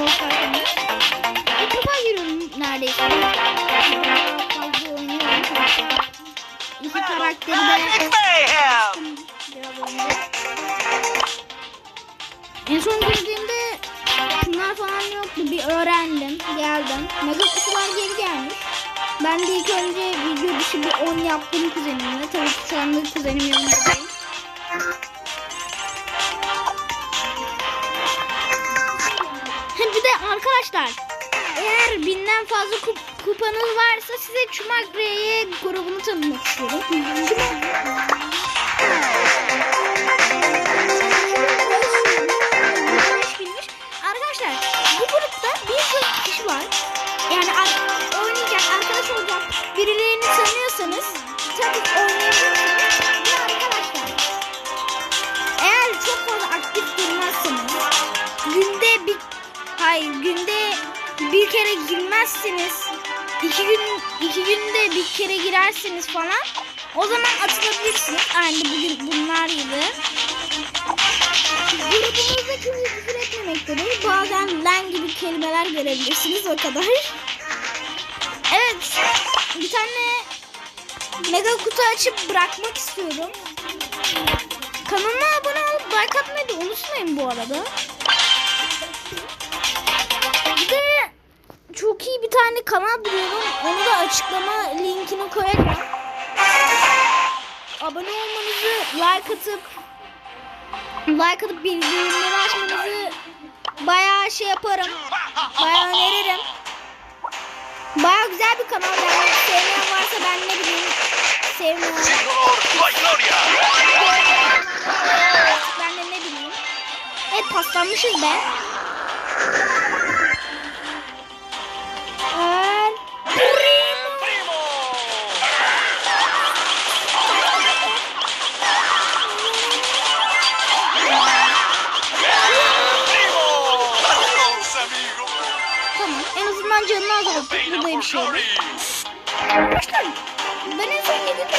Volkswagen. İlk defa giriyorum neredeyse. Daha fazla oynuyorum. İki karakteri de Mayhem! biraz önce. En son girdiğimde şunlar falan yoktu. Bir öğrendim. Geldim. Mega kutular geri gelmiş. Ben de ilk önce video dışı bir 10 yaptım kuzenimle. Tabii ki şu anda kuzenim yanımda değil. Arkadaşlar eğer binden fazla kup- kupanız varsa size Çumak R'ye grubunu tanıtmak istiyorum. Arkadaşlar bu grupta bir kişi var. Yani oynayacak, arkadaş olacak birilerini tanıyorsanız tabii oynayabilirsiniz. Arkadaşlar eğer çok fazla aktif durmazsanız günde bir hayır günde bir kere girmezsiniz. İki gün iki günde bir kere girersiniz falan. O zaman atılabilirsiniz. Aynı bugün bunlar gibi. Grubumuzda kimse küfür etmemektedir bazen lan gibi kelimeler görebilirsiniz o kadar. Evet bir tane mega kutu açıp bırakmak istiyorum. Kanalıma abone olup like atmayı da unutmayın bu arada kanal buluyorum. Onu da açıklama linkini koyarım. Abone olmanızı, like atıp like atıp bildirimleri açmanızı bayağı şey yaparım. Bayağı öneririm. Bayağı güzel bir kanal yani. Sevmeyen varsa ben ne bileyim. Sevmeyen. Ben de ne bileyim. Evet paslanmışız be. Azından canını azalttık. Bu da bir şey. Arkadaşlar ben en son yediğimde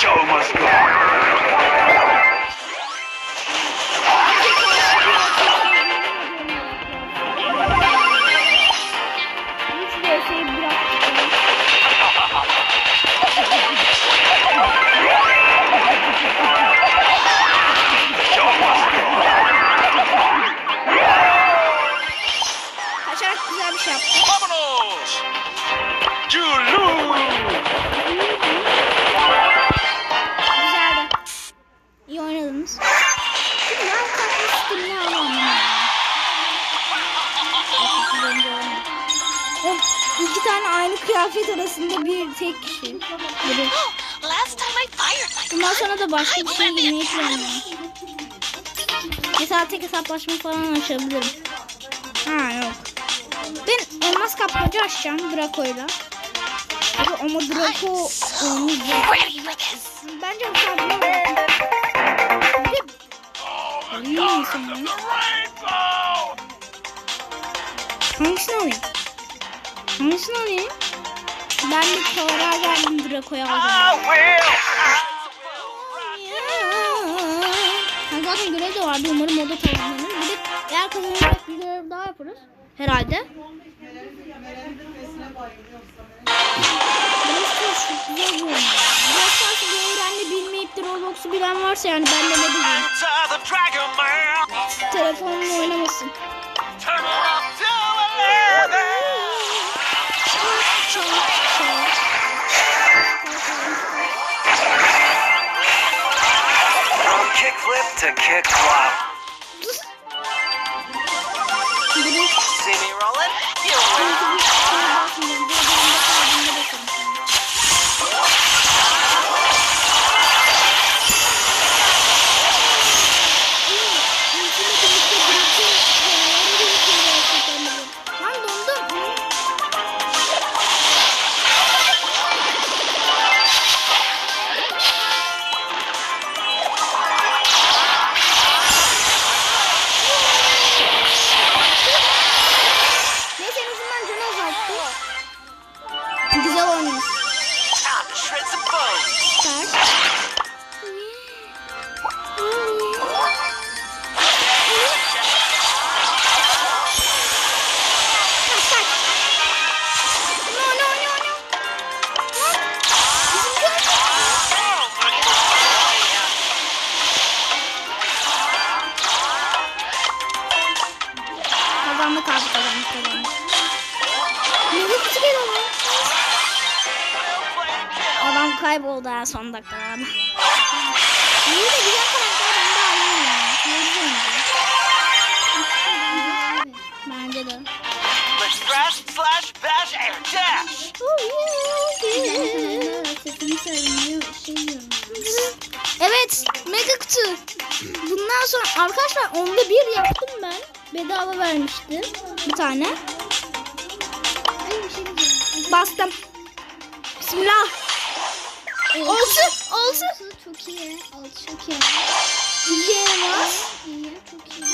Show must go! Şimdi ben stilini alamam. Oh, iki tane aynı kıyafet arasında bir tek kişi. Biri. Bundan sonra da başka bir şey girmeyi planlıyorum. Mesela tek hesaplaşma falan açabilirim. Ha yok. Ben elmas kapmacı açacağım Draco'yla. Ama Draco this. Bence bu sabit Misin lan? Rainbow! Hangisini alayım? Hangisini alayım? Ben bir karar verdim Draco'ya alacağım. Ha, zaten görev de vardı. Umarım o da tamamlanır. Bir de eğer kazanırsak bir görev daha yaparız. Herhalde. Çok güzel bir oyun. Roblox'u bir öğrenme bilmeyip de Roblox'u bilen varsa yani ben de ne bileyim. Kickflip to kick flop. See me rolling? You sanki Adam kayboldu en son dakikalarda. İyi de güzel karakter ben de alayım ya. Bence de. Oh, evet, mega kutu. Bundan sonra arkadaşlar onda bir yaptım ben. Bedava vermiştim bir tane. Bastım. Bismillah. Olsun, olsun. Çok iyi. Altı çok iyi. İki elmas. İyi, çok iyi.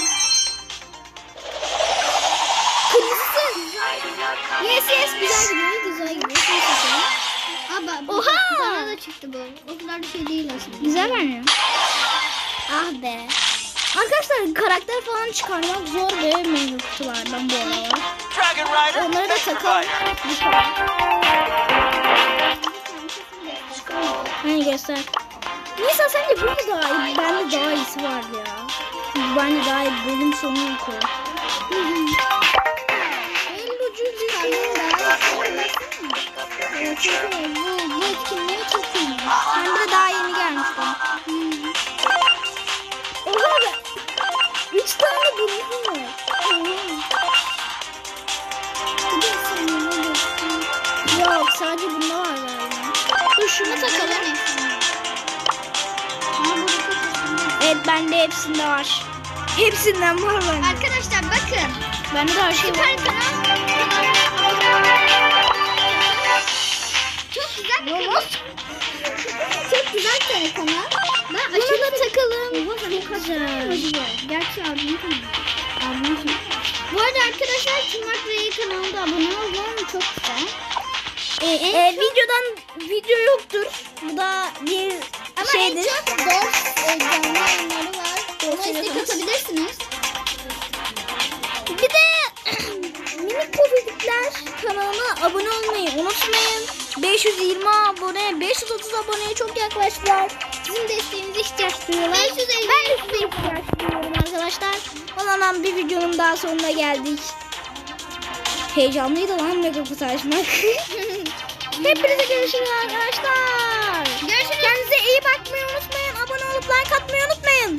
Yes yes güzel gidiyor, güzel gidiyor. Bu- Oha! Bana da çıktı bu. O kadar da şey değil aslında. Güzel bence. Ah be. Arkadaşlar karakter falan çıkarmak zor ve mega kutulardan bu aralar. Onları da takalım. Hani göster. Nisa sence bu mu daha iyi? Bende daha iyisi var ya. Bence daha iyi bölüm sonu yukarı. İyi. Bu, bu etkinliği çok iyi. Bende de daha yeni gelmiş bana. Oha şunu takalım. Evet bende hepsinde var. Hepsinden var bende. Arkadaşlar bakın. Bende de her şey var. Kanal. Çok güzel. Olmaz. Çok güzel bir kanal. Ben da takalım. Oha, Çok güzel. Gerçi abim kanalı. Bu arada arkadaşlar Tırnak Bey kanalına abone olun. Çok güzel. Ee, Ee, videodan video yoktur. Bu da bir ama şeydir. en çok dost e, canlı yayınları var. Ona istek atabilirsiniz. Bir de minik pofidikler kanalına abone olmayı unutmayın. 520 abone, 530 aboneye çok yaklaştılar. Sizin desteğinize ihtiyaç duyuyorlar. 550. Ben de size ihtiyaç duyuyorum arkadaşlar. O zaman bir videonun daha sonuna geldik. Heyecanlıydı lan mega kutu açmak. Hepinize görüşürüz arkadaşlar. Görüşürüz. Kendinize iyi bakmayı unutmayın. Abone olup like atmayı unutmayın.